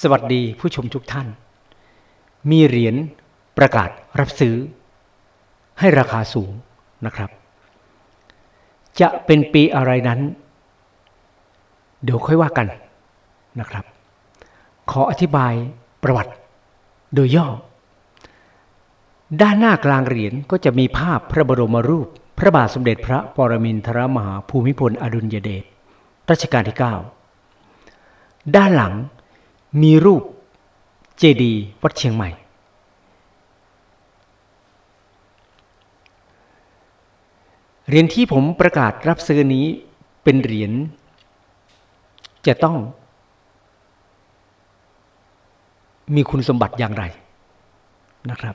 สวัสดีผู้ชมทุกท่าน มีเหรียญประกาศรับซื้อ ให้ราคาสูงนะครับ จะเป็นปีอะไรนั้น เดี๋ยวค่อยว่ากันนะครับ ขออธิบายประวัติโดยย่อ ด้านหน้ากลางเหรียญก็จะมีภาพพระบรมรูป พระบาทสมเด็จพระปรมินทรมหาภูมิพลอดุลยเดชรัชกาลที่ 9 ด้านหลัง มีรูปเจดีย์วัดเชียงใหม่ เหรียญที่ผมประกาศรับซื้อนี้เป็นเหรียญจะต้อง มีคุณสมบัติอย่างไรนะครับ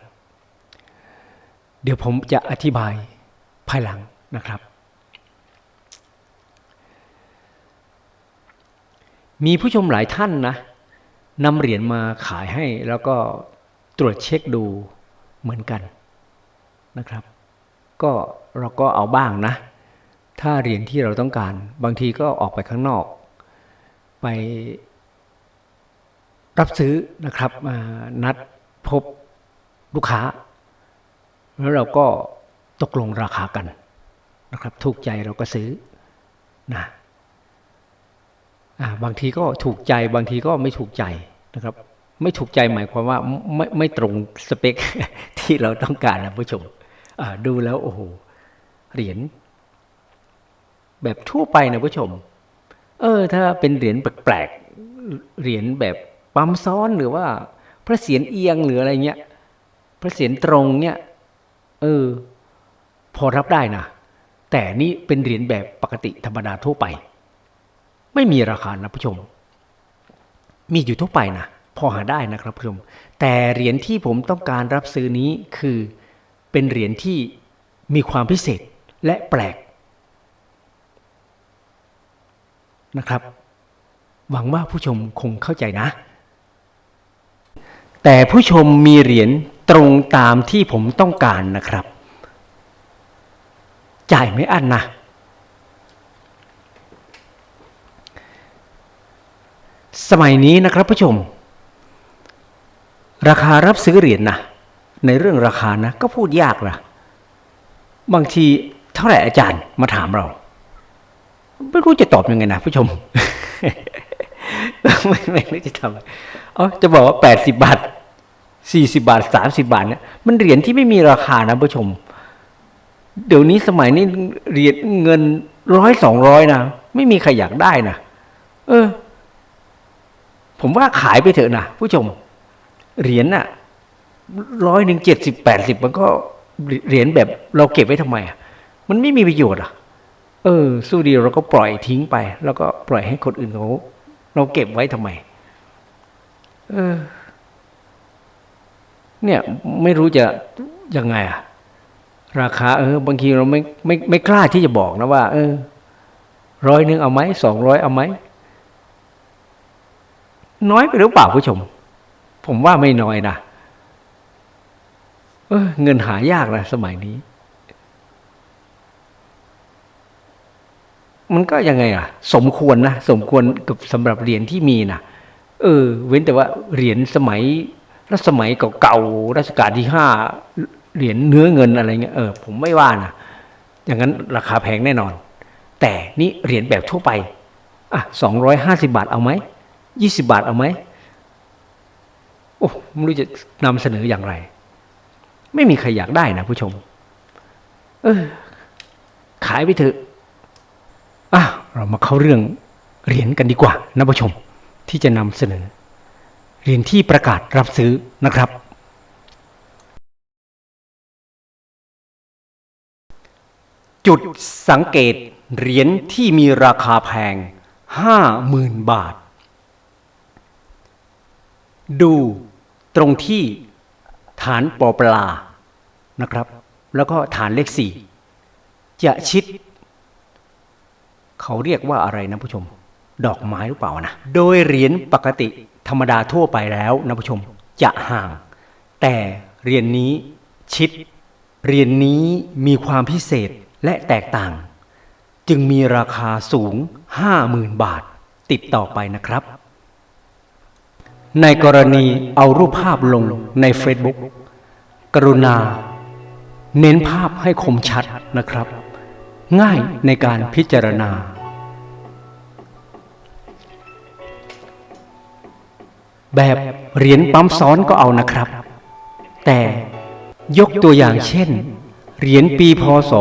เดี๋ยวผมจะอธิบายภายหลังนะครับ มีผู้ชมหลายท่านนะ นำเหรียญมาขายให้แล้วก็ตรวจเช็คดูเหมือนกันนะครับ ก็เราก็เอาบ้างนะ ถ้าเหรียญที่เราต้องการ บางทีก็ออกไปข้างนอก ไปรับซื้อนะครับมานัดพบลูกค้า แล้วเราก็ตกลงราคากันนะครับ ถูกใจเราก็ซื้อนะ บางทีก็ถูกใจบางทีก็ไม่ถูกใจนะครับ ไม่ถูกใจหมายความว่าไม่ไม่ตรงสเปคที่เราต้องการนะผู้ชมดูแล้วโอ้โหเหรียญแบบทั่วไปนะผู้ชม เออ ถ้าเป็นเหรียญแปลกๆเหรียญแบบปั๊มซ้อนหรือว่าพระเศียรเอียงหรืออะไรเงี้ยพระเศียรตรงเนี่ยเออ พอรับได้นะแต่นี่เป็นเหรียญแบบปกติธรรมดาทั่วไป ไม่มีราคานะผู้ชม มีอยู่ทั่วไปนะพอหาได้นะครับผู้ชม แต่เหรียญที่ผมต้องการรับซื้อนี้คือเป็นเหรียญที่มีความพิเศษและแปลกนะครับ หวังว่าผู้ชมคงเข้าใจนะ แต่ผู้ชมมีเหรียญตรงตามที่ผมต้องการนะครับ จ่ายไม่อั้นนะ สมัยนี้นะครับผู้ชม ราคารับซื้อเหรียญนะในเรื่องราคานะ ก็พูดยากนะบางทีเท่าไหร่อาจารย์มาถามเรา ไม่รู้จะตอบยังไงนะผู้ชม ไม่ไม่รู้จะทำอะไรเอ๋อจะบอกว่าแปดสิบาทสี่สิบาทสามสิบาทเนี่ยมันเหรียญที่ไม่มีราคานะผู้ชม เดี๋ยวนี้สมัยนี้เหรียญเงินร้อยสองร้อยนะไม่มีใครอยากได้นะเออ ผมว่าขายไปเถอะนะผู้ชม เหรียญน่ะร้อยหนึ่งเจ็ดสิบแปดสิบมันก็เหรียญแบบเราเก็บไว้ทำไมอะมันไม่มีประโยชน์อะ เออ สู้ดีเราก็ปล่อยทิ้งไป แล้วก็ปล่อยให้คนอื่นเขาเราเก็บไว้ทำไม เออ เนี่ย ไม่รู้จะยังไงอะ ราคา เออ บางทีเราไม่ไม่ไม่กล้าที่จะบอกนะว่า เออร้อยหนึ่งเอาไหมสองร้อยเอาไหม น้อยไปหรือเปล่าผู้ชม ผมว่าไม่น้อยนะเเงินหายากนะสมัยนี้ มันก็ยังไงอะ สมควรนะสมควรกับสำหรับเหรียญที่มีนะเออ เว้นแต่ว่าเหรียญสมัยรัชสมัยเก่าๆรัชกาลที่ห้าเหรียญเนื้อเงินอะไรเงี้ยเออผมไม่ว่านะอย่างนั้นราคาแพงแน่นอน แต่นี่เหรียญแบบทั่วไปอะสองร้อยห้าสิบาทเอาไหม ยี่สิบาทเอาไหมโอ้ไม่รู้จะนำเสนออย่างไร ไม่มีใครอยากได้นะผู้ชม เออ ขายไปเถอะอะเรามาเข้าเรื่องเหรียญกันดีกว่านะผู้ชม ที่จะนำเสนอเหรียญที่ประกาศรับซื้อนะครับ จุดสังเกตเหรียญที่มีราคาแพงห้าหมื่นบาท ดูตรงที่ฐานปอปลานะครับ แล้วก็ฐานเลขสี่จะชิด เขาเรียกว่าอะไรนะผู้ชม ดอกไม้หรือเปล่านะ โดยเหรียญปกติธรรมดาทั่วไปแล้วนะผู้ชมจะห่าง แต่เหรียญนนี้ชิดเหรียญนนี้มีความพิเศษและแตกต่าง จึงมีราคาสูง 50,000 บาทติดต่อไปนะครับ ในกรณีเอารูปภาพลงใน Facebook กรุณา เน้นภาพให้คมชัดนะครับ ง่ายในการพิจารณา แบบเหรียญปั๊มซ้อนก็เอานะครับ แต่ยกตัวอย่างเช่น เหรียญปีพศ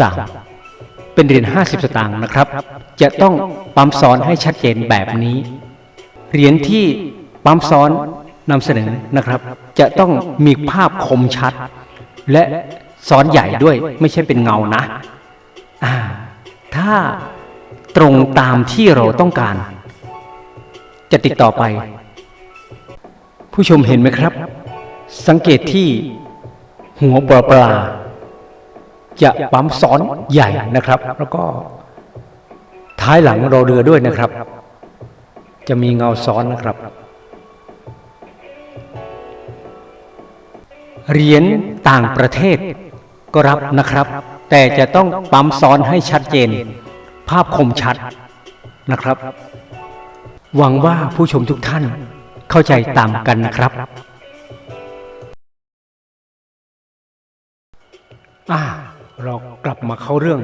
2523 เป็นเหรียญ50 สตางค์นะครับ จะต้องปั๊มซ้อนให้ชัดเจนแบบนี้ เหรียญที่ปั๊มซ้อนนำเสนอนะครับ จะต้องมีภาพคมชัด และซ้อนใหญ่ด้วยไม่ใช่เป็นเงานะถ้าตรงตามที่เราต้องการ จะติดต่อไป ผู้ชมเห็นไหมครับ สังเกตที่หัวปลาปลาจะปั๊มซ้อนใหญ่นะครับ แล้วก็ท้ายหลังเรอเรือด้วยนะครับ จะมีเงาซ้อนนะครับ เหรียญต่างประเทศก็รับนะครับ แต่จะต้องปั๊มซ้อนให้ชัดเจน ภาพคมชัดนะครับ หวังว่าผู้ชมทุกท่านเข้าใจตามกันนะครับอ่าเรากลับมาเข้าเรื่อง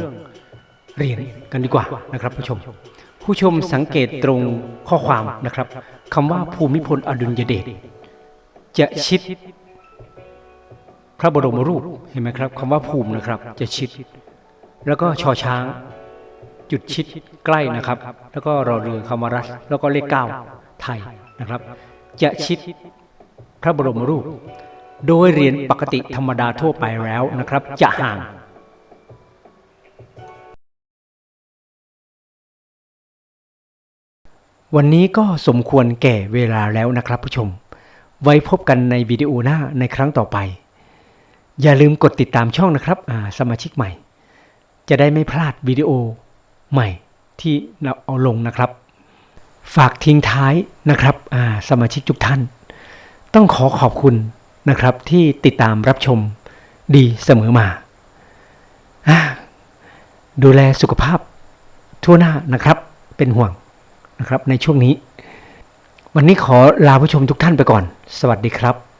เรียนกันดีกว่านะครับผู้ชม ผู้ชมสังเกตตรงข้อความนะครับคำว่าภูมิพลอดุลยเดชจะชิด พระบรมรูปเห็นไหมครับคำว่าภูมินะครับ จะชิด แล้วก็ชอช้าง จุดชิดใกล้นะครับ แล้วก็รอเรือคำว่ารัสแล้วก็เลขเก้าไทยนะครับ จะชิดพระบรมรูป โดยเหรียญปกติธรรมดาทั่วไปแล้วนะครับ จะห่าง วันนี้ก็สมควรแก่เวลาแล้วนะครับผู้ชม ไว้พบกันในวิดีโอหน้าในครั้งต่อไป อย่าลืมกดติดตามช่องนะครับสมาชิกใหม่ จะได้ไม่พลาดวิดีโอใหม่ที่เราเอาลงนะครับ ฝากทิ้งท้ายนะครับสมาชิกทุกท่าน ต้องขอขอบคุณนะครับที่ติดตามรับชมดีเสมอมาอ่าดูแลสุขภาพทั่วหน้านะครับเป็นห่วง นะครับในช่วงนี้ วันนี้ขอลาผู้ชมทุกท่านไปก่อน สวัสดีครับ